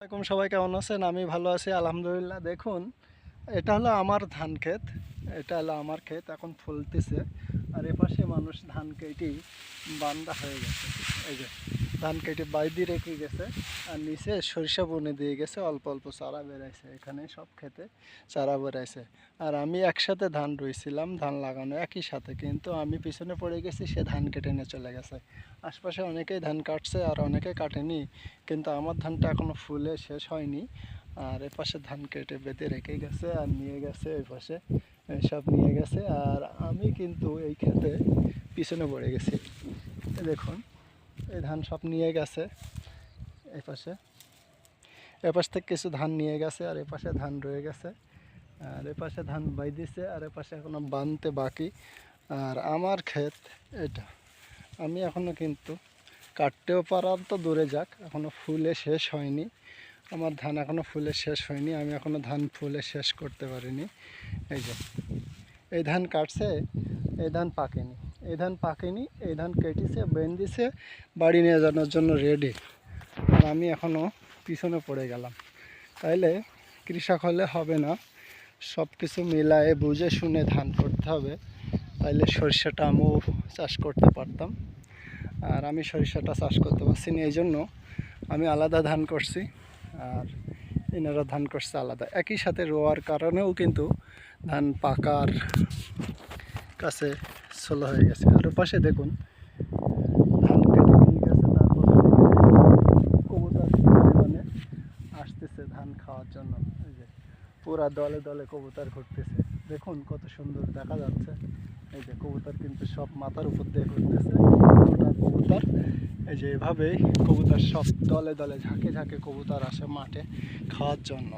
আসসালামাইকুম সবাই কেমন আছেন? আমি ভালো আছি, আলহামদুলিল্লাহ। দেখুন, এটা হলো আমার ধান ক্ষেত, এটা হলো আমার ক্ষেত, এখন ফুলতেছে। আর এপাশে মানুষ ধান কেটে বান্দা হয়ে গেছে। এই যে ধান কেটে বাইদি রেখে গেছে আর নিচে সরিষা বনে দিয়ে গেছে, অল্প অল্প চারা বেরাইছে এখানে, সব খেতে চারা বেরাইছে আর আমি একসাথে ধান রুইছিলাম, ধান লাগানো একই সাথে, কিন্তু আমি পিছনে পড়ে গেছি, সে ধান কেটে নিয়ে চলে গেছে। আশপাশে অনেকেই ধান কাটছে আর অনেকে কাটেনি, কিন্তু আমার ধানটা এখনও ফুলে শেষ হয়নি। আর এ পাশে ধান কেটে বেঁধে রেখে গেছে আর নিয়ে গেছে এই পাশে সব নিয়ে গেছে। আর আমি কিন্তু এই খেতে পিছনে পড়ে গেছি। দেখুন। এই ধান সব নিয়ে গেছে এই পাশে। এ পাশ থেকে কিছু ধান নিয়ে গেছে আর এ পাশে ধান রয়ে গেছে। আর এ পাশে ধান বাই দিছে আর এ পাশে এখনও বানতে বাকি। আর আমার ক্ষেত এটা। আমি এখনও কিন্তু কাটতেও পারার তো দূরে যাক এখনও ফুলে শেষ হয়নি। আমার ধান এখনও ফুলে শেষ হয়নি, আমি এখনও ধান ফুলে শেষ করতে পারিনি। এই যে, এই ধান কাটছে, এই ধান পাকেনি। এই ধান পাকেনি, এই ধান কেটেছে বেন দিছে বাড়ি নিয়ে যাওয়ার জন্য রেডি আর আমি এখনও পিছনে পড়ে গেলাম। তাইলে কৃষক হলে হবে না। সব কিছু মিলায়ে বুঝে শুনে ধান করতে হবে। তাইলে সরিষাটা আমিও চাষ করতে পারতাম। আর আমি সরিষাটা চাষ করতে পারছি না এই জন্য আমি আলাদা ধান করছি। আর এনারা ধান করছে আলাদা। একই সাথে রোয়ার কারণেও কিন্তু ধান পাকার কাছে স্লো হয়ে গেছে। আর পাশে দেখুন, ধান কেটে নিয়ে গেছে, তারপর কবুতর পরিমাণে আসতেছে ধান খাওয়ার জন্য। এই যে পুরা দলে দলে কবুতর ঘুরতেছে। দেখুন কত সুন্দর দেখা যাচ্ছে। এই যে কবুতর কিন্তু সব মাথার উপর দিয়ে ঘুরতেছে। কবুতর, এই যে এভাবেই কবুতর সব দলে দলে ঝাঁকে ঝাঁকে কবুতর আসে মাঠে খাওয়ার জন্য।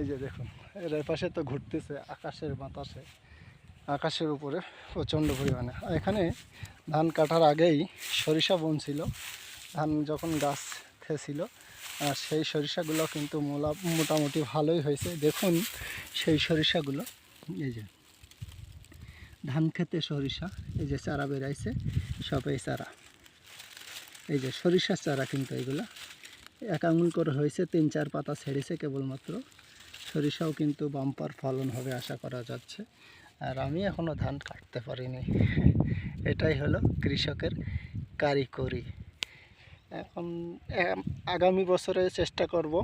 এই যে দেখুন, এর পাশে তো ঘুরতেছে, আকাশের বাতাসে। আকাশের উপরে প্রচণ্ড পরিমাণে। এখানে ধান কাটার আগেই সরিষা বন ছিল ধান যখন গাছ থেছিল, আর সেই সরিষাগুলো কিন্তু মোলা, মোটামুটি ভালোই হয়েছে। দেখুন সেই সরিষাগুলো, এই যে ধান খেতে সরিষা, এই যে চারা বেরাইছে, সব এই চারা। এই যে সরিষার চারা কিন্তু এগুলো। এক আঙুল করে হয়েছে, তিন চার পাতা ছেড়েছে কেবলমাত্র। সরিষাও কিন্তু বাম্পার ফলন হবে আশা করা যাচ্ছে। আর আমি এখনও ধান কাটতে পারিনি। এটাই হলো কৃষকের কারিগরি। এখন আগামী বছরে চেষ্টা করব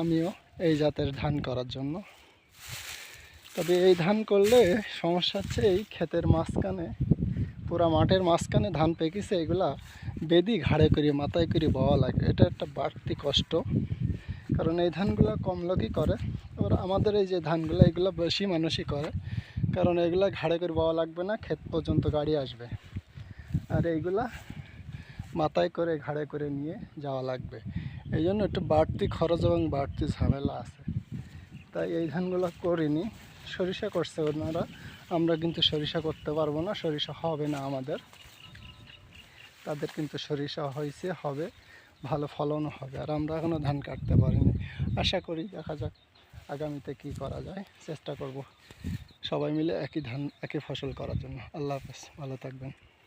আমিও এই জাতের ধান করার জন্য। তবে এই ধান করলে সমস্যা হচ্ছে এই ক্ষেতের মাঝখানে, পুরা মাঠের মাঝখানে ধান পেকেছে, এগুলা বেদি ঘাড়ে করে মাথায় করে বওয়া লাগে। এটা একটা বাড়তি কষ্ট। কারণ এই ধানগুলো কম লোকই করে। এবার আমাদের এই যে ধানগুলো, এগুলো বেশি মানুষই করে। কারণ এগুলা ঘাড়ে করে বওয়া লাগবে না, ক্ষেত পর্যন্ত গাড়ি আসবে। আর এইগুলা মাথায় করে, ঘাড়ে করে নিয়ে যাওয়া লাগবে। এই জন্য একটু বাড়তি খরচ এবং বাড়তি ঝামেলা আছে। তাই এই ধানগুলো করিনি। সরিষা করছে ওনারা। আমরা কিন্তু সরিষা করতে পারব না, সরিষা হবে না আমাদের। তাদের কিন্তু সরিষা হয়েছে হবে। ভালো ফলনও হবে। আর আমরা এখনও ধান কাটতে পারিনি। আশা করি দেখা যাক আগামীতে কি করা যায়। চেষ্টা করব সবাই মিলে একই ধান, একই ফসল করার জন্য। আল্লাহ হাফেজ। ভালো থাকবেন।